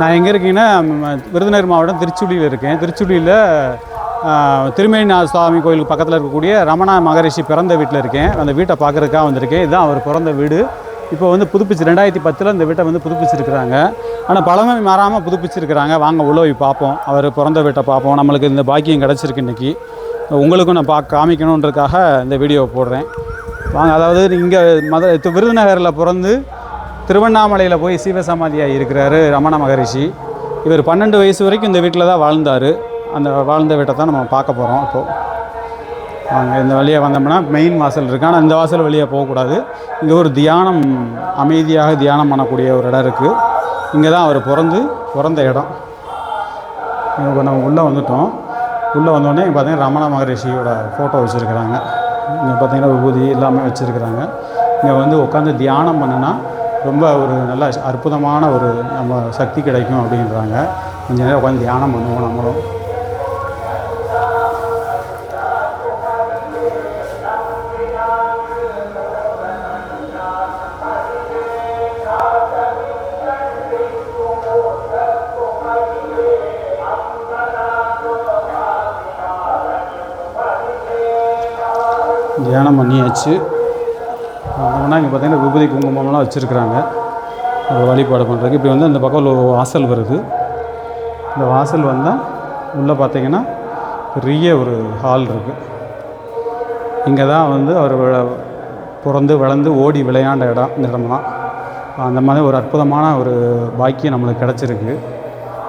நான் எங்கே இருக்கீங்கன்னா விருதுநகர் மாவட்டம் திருச்சுடியில் இருக்கேன். திருச்சுடியில் திருமேனிநாத சுவாமி கோயிலுக்கு பக்கத்தில் இருக்கக்கூடிய ரமணா மகரிஷி பிறந்த வீட்டில் இருக்கேன். அந்த வீட்டை பார்க்குறதுக்காக வந்திருக்கேன். இதுதான் அவர் பிறந்த வீடு. இப்போ வந்து புதுப்பிச்சு ரெண்டாயிரத்தி பத்தில் இந்த வீட்டை வந்து புதுப்பிச்சிருக்கிறாங்க. ஆனால் பழமை மாறாமல் புதுப்பிச்சிருக்கிறாங்க. வாங்க உழவி பார்ப்போம். அவர் பிறந்த வீட்டை பார்ப்போம். நம்மளுக்கு இந்த பாக்கியம் கிடச்சிருக்கு இன்றைக்கி உங்களுக்கும் நான் பார்க்க காமிக்கணுன்றதுக்காக இந்த வீடியோவை போடுறேன். வாங்க அதாவது இங்கே மத விருதுநகரில் பிறந்து திருவண்ணாமலையில் போய் சீவசமாதியாக இருக்கிறாரு ரமண மகரிஷி. இவர் பன்னெண்டு வயசு வரைக்கும் இந்த வீட்டில் தான் வாழ்ந்தார். அந்த வாழ்ந்த வீட்டை தான் நம்ம பார்க்க போகிறோம் இப்போது வாங்க இந்த வழியாக வந்தோம்னா மெயின் வாசல் இருக்குது ஆனால் இந்த வாசல் வழியாக போகக்கூடாது இங்கே ஒரு தியானம் அமைதியாக தியானம் பண்ணக்கூடிய ஒரு இடம் இருக்குது இங்கே தான் அவர் பிறந்து பிறந்த இடம். இப்போ நம்ம உள்ளே வந்துட்டோம். உள்ளே வந்தோடனே இங்கே பார்த்தீங்கன்னா ரமண மகரிஷியோட ஃபோட்டோ வச்சுருக்கிறாங்க. இங்கே பார்த்தீங்கன்னா விபூதி எல்லாமே வச்சுருக்கிறாங்க. இங்கே வந்து உட்காந்து தியானம் பண்ணுனா ரொம்ப ஒரு நல்ல அற்புதமான ஒரு நம்ம சக்தி கிடைக்கும் அப்படின்றாங்க. கொஞ்ச நேரம் உட்காந்து தியானம் பண்ணுவோம் நம்மளும். தியானம் பண்ணியாச்சு. வந்தோம்னா இங்கே பார்த்தீங்கன்னா விபூதி குங்குமம்லாம் வச்சுருக்குறாங்க. அதை வழிபாடு பண்ணுறதுக்கு. இப்படி வந்து இந்த பக்கம் ஒரு வாசல் வருது. இந்த வாசல் வந்தால் உள்ளே பார்த்தீங்கன்னா பெரிய ஒரு ஹால் இருக்குது இங்கே தான் வந்து அவர் பிறந்து வளர்ந்து ஓடி விளையாண்ட இடம் இந்த இடம்லாம். அந்த மாதிரி ஒரு அற்புதமான ஒரு பாக்கியம் நம்மளுக்கு கிடச்சிருக்கு.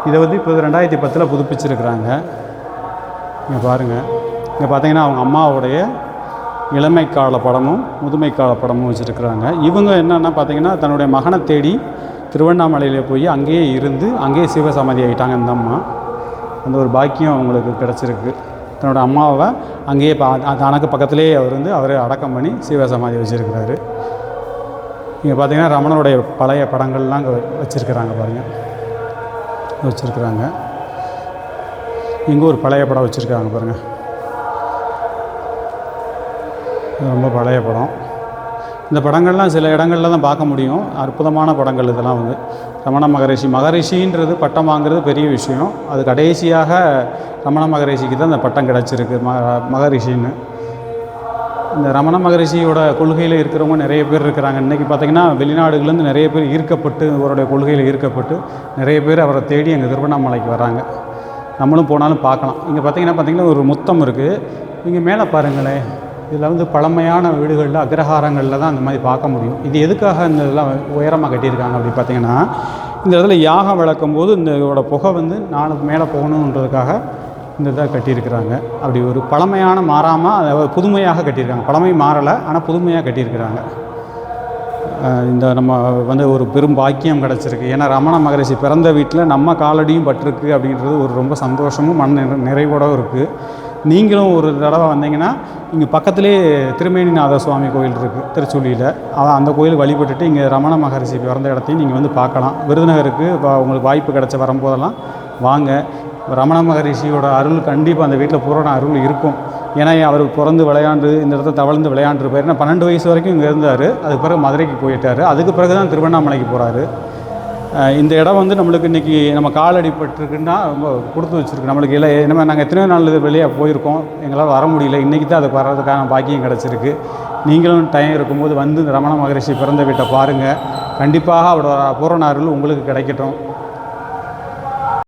இதை வந்து இப்போ ரெண்டாயிரத்தி பத்தில் புதுப்பிச்சிருக்கிறாங்க. இங்கே பாருங்கள் இங்கே பார்த்தீங்கன்னா அவங்க அம்மாவுடைய இளமை கால படமும் முதுமை கால படமும் வச்சுருக்கிறாங்க. இவங்க என்னென்னா பார்த்தீங்கன்னா தன்னுடைய மகனை தேடி திருவண்ணாமலையில் போய் அங்கேயே இருந்து அங்கேயே சிவசமாதி ஆகிட்டாங்க இந்த அம்மா. அந்த ஒரு பாக்கியம் அவங்களுக்கு கிடச்சிருக்கு. தன்னோட அம்மாவை அங்கேயே பா தனக்கு பக்கத்துலேயே அவர் வந்து அவரை அடக்கம் பண்ணி சிவசமாதி வச்சுருக்கிறாரு. இங்கே பார்த்தீங்கன்னா ரமணனுடைய பழைய படங்கள்லாம் அங்கே வச்சுருக்கிறாங்க பாருங்கள் வச்சுருக்குறாங்க. இங்கே ஒரு பழைய படம் வச்சுருக்காங்க பாருங்கள் ரொம்ப பழைய படம். இந்த படங்கள்லாம் சில இடங்களில் தான் பார்க்க முடியும். அற்புதமான படங்கள் இதெல்லாம் வந்து. ரமண மகரிஷி. மகரிஷின்றது பட்டம் வாங்குறது பெரிய விஷயம். அது கடைசியாக ரமண மகரிஷிக்கு தான் இந்த பட்டம் கிடச்சிருக்கு. ம மகரிஷின்னு. இந்த ரமண மகரிஷியோட கொள்கையில் இருக்கிறவங்க நிறைய பேர் இருக்கிறாங்க. இன்றைக்கி பார்த்திங்கன்னா வெளிநாடுகள்லேருந்து நிறைய பேர் ஈர்க்கப்பட்டு அவருடைய கொள்கையில் ஈர்க்கப்பட்டு நிறைய பேர் அவரை தேடி எங்கள் திருவண்ணாமலைக்கு வராங்க. நம்மளும் போனாலும் பார்க்கலாம். இங்கே பார்த்தீங்கன்னா பார்த்திங்கன்னா ஒரு முத்தம் இருக்குது இங்கே மேலே பாருங்களேன். இதில் வந்து பழமையான வீடுகளில் அக்ரஹாரங்களில் தான் அந்த மாதிரி பார்க்க முடியும். இது எதுக்காக இந்த இதெல்லாம் உயரமாக கட்டியிருக்காங்க அப்படி பார்த்தீங்கன்னா இந்த இடத்துல யாகம் விளக்கும் போது இந்த இதோட புகை வந்து நாளுக்கு மேலே போகணுன்றதுக்காக இந்த இதை கட்டியிருக்கிறாங்க. அப்படி ஒரு பழமையான மாறாமல் அதாவது புதுமையாக கட்டியிருக்காங்க. பழமை மாறலை ஆனால் புதுமையாக கட்டியிருக்கிறாங்க. இந்த நம்ம வந்து ஒரு பெரும் பாக்கியம் கிடச்சிருக்கு. ஏன்னா ரமண மகரிஷி பிறந்த வீட்டில் நம்ம காலடியும் பட்டிருக்கு அப்படின்றது ஒரு ரொம்ப சந்தோஷமும் மன நிறை நிறைவோடும் இருக்குது நீங்களும் ஒரு தடவை வந்தீங்கன்னா இங்கே பக்கத்துலேயே திருமேனிநாத சுவாமி கோயில் இருக்குது திருச்சூலியில். அதான் அந்த கோயில் வழிபட்டுட்டு இங்கே ரமண மகரிஷி பிறந்த இடத்தையும் நீங்கள் வந்து பார்க்கலாம். விருதுநகருக்கு உங்களுக்கு வாய்ப்பு கிடச்ச வரும்போதெல்லாம் வாங்க. ரமண மகரிஷியோட அருள் கண்டிப்பாக அந்த வீட்டில் பூரண அருள் இருக்கும். ஏன்னா அவர் பிறந்து விளையாண்டு இந்த இடத்துல தவழ்ந்து விளையாண்டுருப்பார். ஏன்னா பன்னெண்டு வயசு வரைக்கும் இங்கே இருந்தார். அதுக்கு பிறகு மதுரைக்கு போயிட்டார். அதுக்கு பிறகு தான் திருவண்ணாமலைக்கு போகிறாரு இந்த இடம் வந்து நம்மளுக்கு இன்றைக்கி நம்ம கால் அடிபட்டுருக்குன்னா ரொம்ப கொடுத்து வச்சுருக்கு. நம்மளுக்கு இல்லை நம்ம நாங்கள் எத்தனையோ நாள் வெளியே போயிருக்கோம். எங்களால் வர முடியல. இன்றைக்கி தான் அதுக்கு வர்றதுக்கான பாக்கியம் கிடச்சிருக்கு. நீங்களும் டைம் இருக்கும்போது வந்து இந்த ரமண மகரிஷி பிறந்த வீட்டை பாருங்கள் கண்டிப்பாக அவரோட பூரண அருள் உங்களுக்கு கிடைக்கட்டும்.